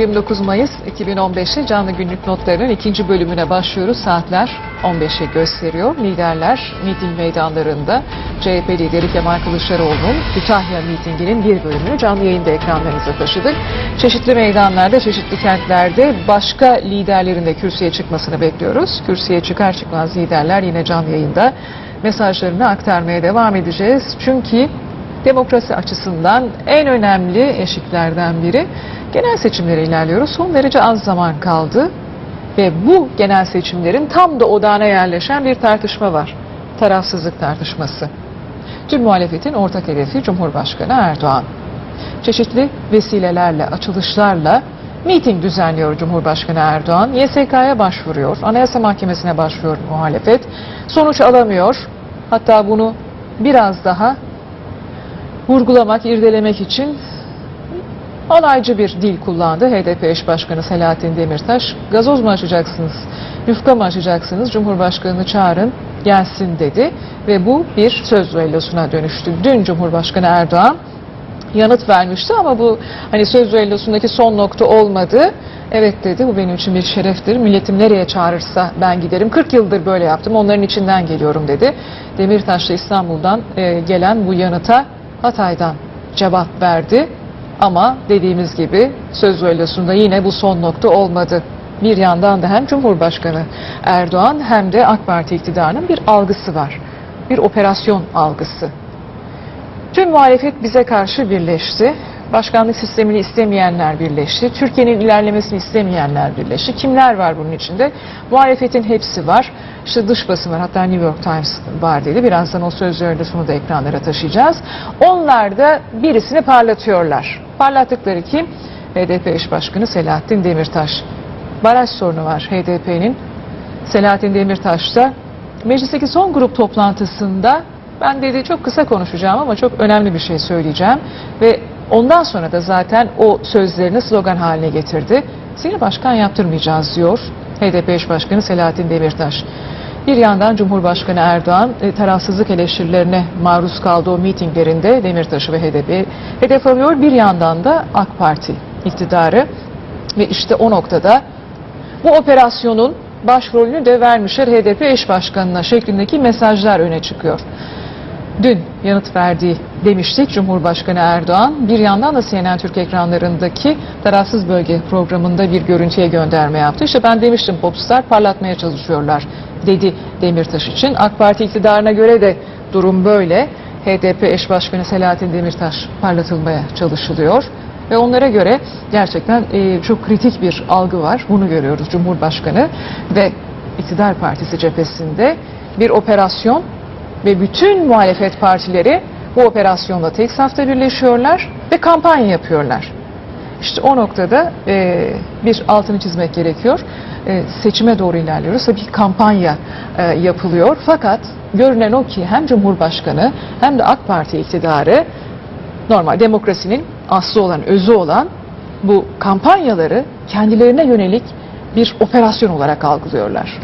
29 Mayıs 2015'te canlı günlük notlarının ikinci bölümüne başlıyoruz. Saatler 15'e gösteriyor. Liderler miting meydanlarında CHP lideri Kemal Kılıçdaroğlu'nun Kütahya mitinginin bir bölümünü canlı yayında ekranlarınıza taşıdık. Çeşitli meydanlarda, çeşitli kentlerde başka liderlerin de kürsüye çıkmasını bekliyoruz. Kürsüye çıkar çıkmaz liderler yine canlı yayında mesajlarını aktarmaya devam edeceğiz. Çünkü demokrasi açısından en önemli eşiklerden biri genel seçimlere ilerliyoruz. Son derece az zaman kaldı ve bu genel seçimlerin tam da odağına yerleşen bir tartışma var. Tarafsızlık tartışması. Tüm muhalefetin ortak hedefi Cumhurbaşkanı Erdoğan. Çeşitli vesilelerle, açılışlarla miting düzenliyor Cumhurbaşkanı Erdoğan. YSK'ya başvuruyor, Anayasa Mahkemesi'ne başvuruyor muhalefet. Sonuç alamıyor. Hatta bunu biraz daha vurgulamak, irdelemek için alaycı bir dil kullandı. HDP eş başkanı Selahattin Demirtaş. Gazoz mu açacaksınız, yufka mı açacaksınız, Cumhurbaşkanını çağırın gelsin dedi. Ve bu bir söz düellosuna dönüştü. Dün Cumhurbaşkanı Erdoğan yanıt vermişti ama bu hani söz düellosundaki son nokta olmadı. Evet dedi bu benim için bir şereftir. Milletim nereye çağırırsa ben giderim. 40 yıldır böyle yaptım. Onların içinden geliyorum dedi. Demirtaş da İstanbul'dan e, gelen bu yanıta Hatay'dan cevap verdi. Ama dediğimiz gibi söz düellosunda yine bu son nokta olmadı. Bir yandan da hem Cumhurbaşkanı Erdoğan hem de AK Parti iktidarının bir algısı var. Bir operasyon algısı. Tüm muhalefet bize karşı birleşti. Başkanlık sistemini istemeyenler birleşti. Türkiye'nin ilerlemesini istemeyenler birleşti. Kimler var bunun içinde? Muhalefetin hepsi var. İşte dış basın var. Hatta New York Times var dedi. Birazdan o sözlerini da ekranlara taşıyacağız. Onlar da birisini parlatıyorlar. Parlattıkları kim? HDP eş başkanı Selahattin Demirtaş. Baraj sorunu var HDP'nin. Selahattin Demirtaş da meclisteki son grup toplantısında ben dedi çok kısa konuşacağım ama çok önemli bir şey söyleyeceğim ve ondan sonra da zaten o sözlerini slogan haline getirdi. Seni başkan yaptırmayacağız diyor HDP eş başkanı Selahattin Demirtaş. Bir yandan Cumhurbaşkanı Erdoğan e, tarafsızlık eleştirilerine maruz kaldığı mitinglerinde Demirtaş'ı ve HDP hedef alıyor. Bir yandan da AK Parti iktidarı ve işte o noktada bu operasyonun başrolünü de vermişler HDP eş başkanına şeklindeki mesajlar öne çıkıyor. Dün yanıt verdiği demiştik Cumhurbaşkanı Erdoğan. Bir yandan da CNN Türk ekranlarındaki tarafsız bölge programında bir görüntüye gönderme yaptı. İşte ben demiştim popstar parlatmaya çalışıyorlar dedi Demirtaş için. AK Parti iktidarına göre de durum böyle. HDP eş başkanı Selahattin Demirtaş parlatılmaya çalışılıyor. Ve onlara göre gerçekten e, çok kritik bir algı var. Bunu görüyoruz Cumhurbaşkanı ve iktidar partisi cephesinde bir operasyon ve bütün muhalefet partileri bu operasyonda tek safta birleşiyorlar ve kampanya yapıyorlar. İşte o noktada e, bir altını çizmek gerekiyor. E, seçime doğru ilerliyoruz. Tabii ki kampanya e, yapılıyor. Fakat görünen o ki hem Cumhurbaşkanı hem de AK Parti iktidarı normal demokrasinin aslı olan, özü olan bu kampanyaları kendilerine yönelik bir operasyon olarak algılıyorlar.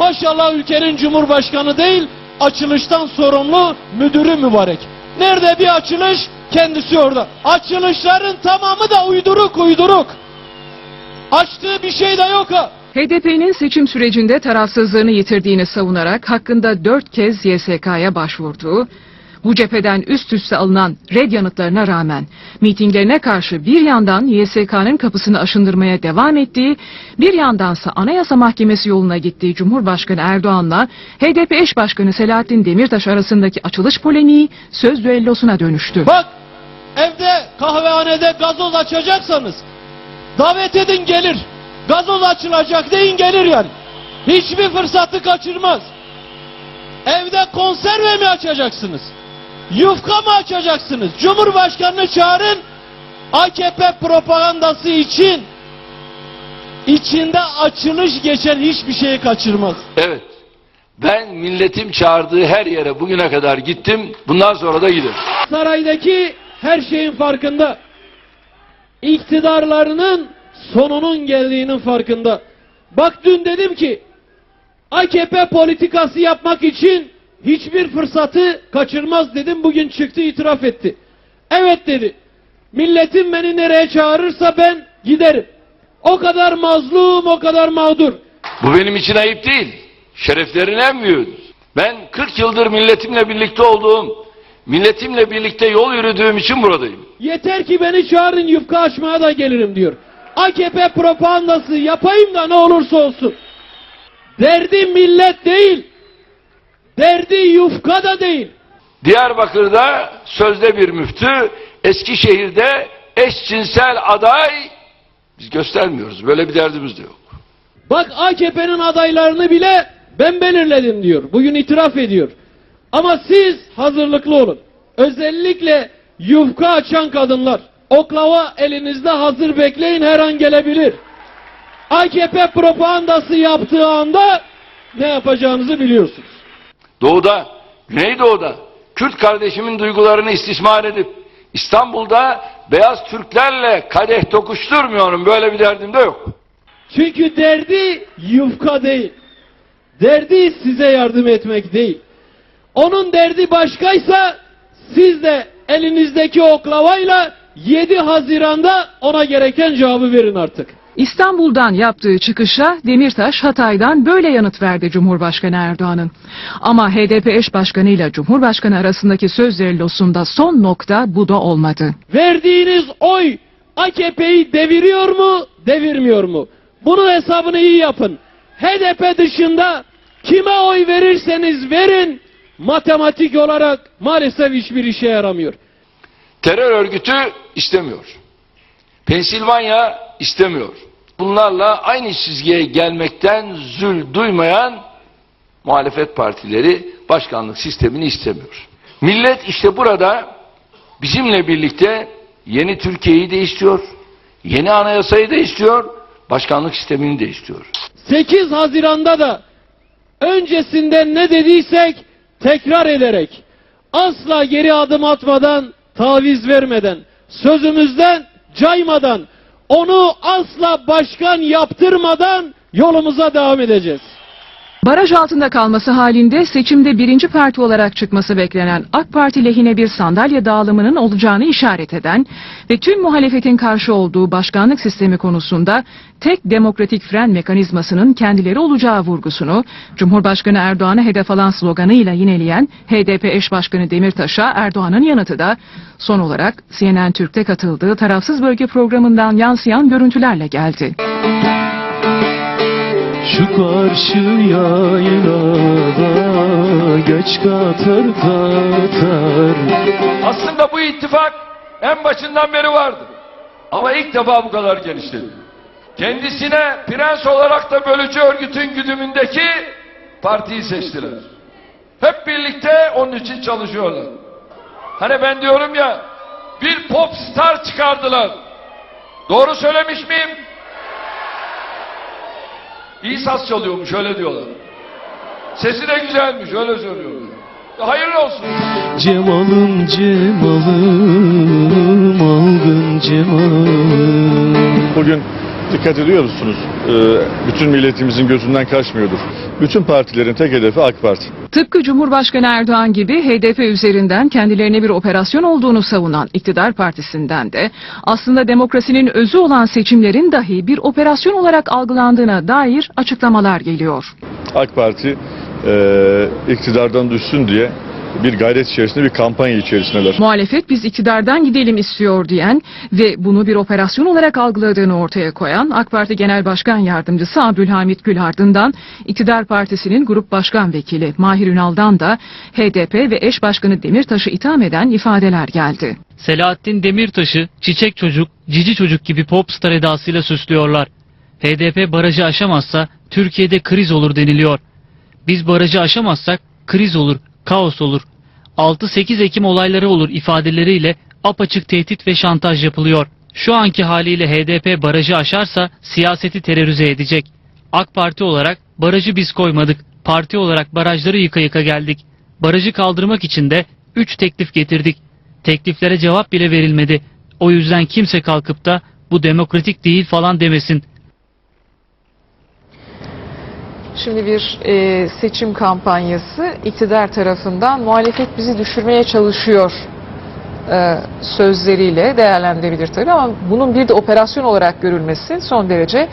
Maşallah ülkenin cumhurbaşkanı değil, açılıştan sorumlu müdürü mübarek. Nerede bir açılış? Kendisi orada. Açılışların tamamı da uyduruk uyduruk. Açtığı bir şey de yok ha. HDP'nin seçim sürecinde tarafsızlığını yitirdiğini savunarak hakkında dört kez YSK'ya başvurduğu, bu cepheden üst üste alınan red yanıtlarına rağmen mitinglerine karşı bir yandan YSK'nın kapısını aşındırmaya devam ettiği, bir yandansa Anayasa Mahkemesi yoluna gittiği Cumhurbaşkanı Erdoğan'la HDP eş başkanı Selahattin Demirtaş arasındaki açılış polemiği söz düellosuna dönüştü. Bak evde kahvehanede gazoz açacaksanız davet edin gelir. Gazoz açılacak deyin gelir yani. Hiçbir fırsatı kaçırmaz. Evde konserve mi açacaksınız? Yufka mı açacaksınız? Cumhurbaşkanını çağırın. AKP propagandası için içinde açılış geçen hiçbir şeyi kaçırmaz. Evet. Ben milletim çağırdığı her yere bugüne kadar gittim. Bundan sonra da giderim. Saraydaki her şeyin farkında. İktidarlarının sonunun geldiğinin farkında. Bak dün dedim ki AKP politikası yapmak için hiçbir fırsatı kaçırmaz dedim. Bugün çıktı itiraf etti. Evet dedi. Milletim beni nereye çağırırsa ben giderim. O kadar mazlum, o kadar mağdur. Bu benim için ayıp değil. Şereflerin en büyüğüdür. Ben 40 yıldır milletimle birlikte olduğum, milletimle birlikte yol yürüdüğüm için buradayım. Yeter ki beni çağırın yufka açmaya da gelirim diyor. AKP propagandası yapayım da ne olursa olsun. Derdi millet değil. Derdi yufka da değil. Diyarbakır'da sözde bir müftü, Eskişehir'de eşcinsel aday biz göstermiyoruz. Böyle bir derdimiz de yok. Bak AKP'nin adaylarını bile ben belirledim diyor. Bugün itiraf ediyor. Ama siz hazırlıklı olun. Özellikle yufka açan kadınlar. Oklava elinizde hazır bekleyin her an gelebilir. AKP propagandası yaptığı anda ne yapacağınızı biliyorsunuz. Doğuda, Güneydoğu'da Kürt kardeşimin duygularını istismar edip İstanbul'da beyaz Türklerle kadeh tokuşturmuyorum. Böyle bir derdim de yok. Çünkü derdi yufka değil. Derdi size yardım etmek değil. Onun derdi başkaysa siz de elinizdeki oklavayla 7 Haziran'da ona gereken cevabı verin artık. İstanbul'dan yaptığı çıkışa Demirtaş Hatay'dan böyle yanıt verdi Cumhurbaşkanı Erdoğan'ın. Ama HDP eş başkanı ile Cumhurbaşkanı arasındaki söz düellosunda son nokta bu da olmadı. Verdiğiniz oy AKP'yi deviriyor mu, devirmiyor mu? Bunun hesabını iyi yapın. HDP dışında kime oy verirseniz verin, matematik olarak maalesef hiçbir işe yaramıyor. Terör örgütü istemiyor. Pensilvanya istemiyor. Bunlarla aynı çizgiye gelmekten zül duymayan muhalefet partileri başkanlık sistemini istemiyor. Millet işte burada bizimle birlikte yeni Türkiye'yi de istiyor, yeni anayasayı da istiyor, başkanlık sistemini de istiyor. 8 Haziran'da da öncesinden ne dediysek tekrar ederek asla geri adım atmadan, taviz vermeden, sözümüzden caymadan, onu asla başkan yaptırmadan yolumuza devam edeceğiz. Baraj altında kalması halinde seçimde birinci parti olarak çıkması beklenen AK Parti lehine bir sandalye dağılımının olacağını işaret eden ve tüm muhalefetin karşı olduğu başkanlık sistemi konusunda tek demokratik fren mekanizmasının kendileri olacağı vurgusunu Cumhurbaşkanı Erdoğan'a hedef alan sloganıyla yineleyen HDP eş başkanı Demirtaş'a Erdoğan'ın yanıtı da son olarak CNN Türk'te katıldığı tarafsız bölge programından yansıyan görüntülerle geldi. Şu karşı yaylada geç katar katar Aslında bu ittifak en başından beri vardı. Ama ilk defa bu kadar genişledi. Kendisine prens olarak da bölücü örgütün güdümündeki partiyi seçtiler. Hep birlikte onun için çalışıyorlar. Hani ben diyorum ya bir pop star çıkardılar. Doğru söylemiş miyim? İyi saz çalıyormuş öyle diyorlar. Sesi de güzelmiş öyle söylüyorlar. Hayırlı olsun. Cemalım cemalım algın cemalım Bugün dikkat ediyor musunuz? Ee, bütün milletimizin gözünden kaçmıyordur. Bütün partilerin tek hedefi AK Parti. Tıpkı Cumhurbaşkanı Erdoğan gibi HDP üzerinden kendilerine bir operasyon olduğunu savunan iktidar partisinden de aslında demokrasinin özü olan seçimlerin dahi bir operasyon olarak algılandığına dair açıklamalar geliyor. AK Parti e, iktidardan düşsün diye bir gayret içerisinde bir kampanya içerisindeler. Muhalefet biz iktidardan gidelim istiyor diyen ve bunu bir operasyon olarak algıladığını ortaya koyan AK Parti Genel Başkan Yardımcısı Abdülhamit Gül ardından iktidar partisinin Grup Başkan Vekili Mahir Ünal'dan da HDP ve eş başkanı Demirtaş'ı itham eden ifadeler geldi. Selahattin Demirtaş'ı çiçek çocuk, cici çocuk gibi popstar edasıyla süslüyorlar. HDP barajı aşamazsa Türkiye'de kriz olur deniliyor. Biz barajı aşamazsak kriz olur, kaos olur. 6-8 Ekim olayları olur ifadeleriyle apaçık tehdit ve şantaj yapılıyor. Şu anki haliyle HDP barajı aşarsa siyaseti terörize edecek. AK Parti olarak barajı biz koymadık. Parti olarak barajları yıka yıka geldik. Barajı kaldırmak için de 3 teklif getirdik. Tekliflere cevap bile verilmedi. O yüzden kimse kalkıp da bu demokratik değil falan demesin. Şimdi bir e, seçim kampanyası. İktidar tarafından muhalefet bizi düşürmeye çalışıyor e, sözleriyle değerlendirebilir tabii ama bunun bir de operasyon olarak görülmesi son derece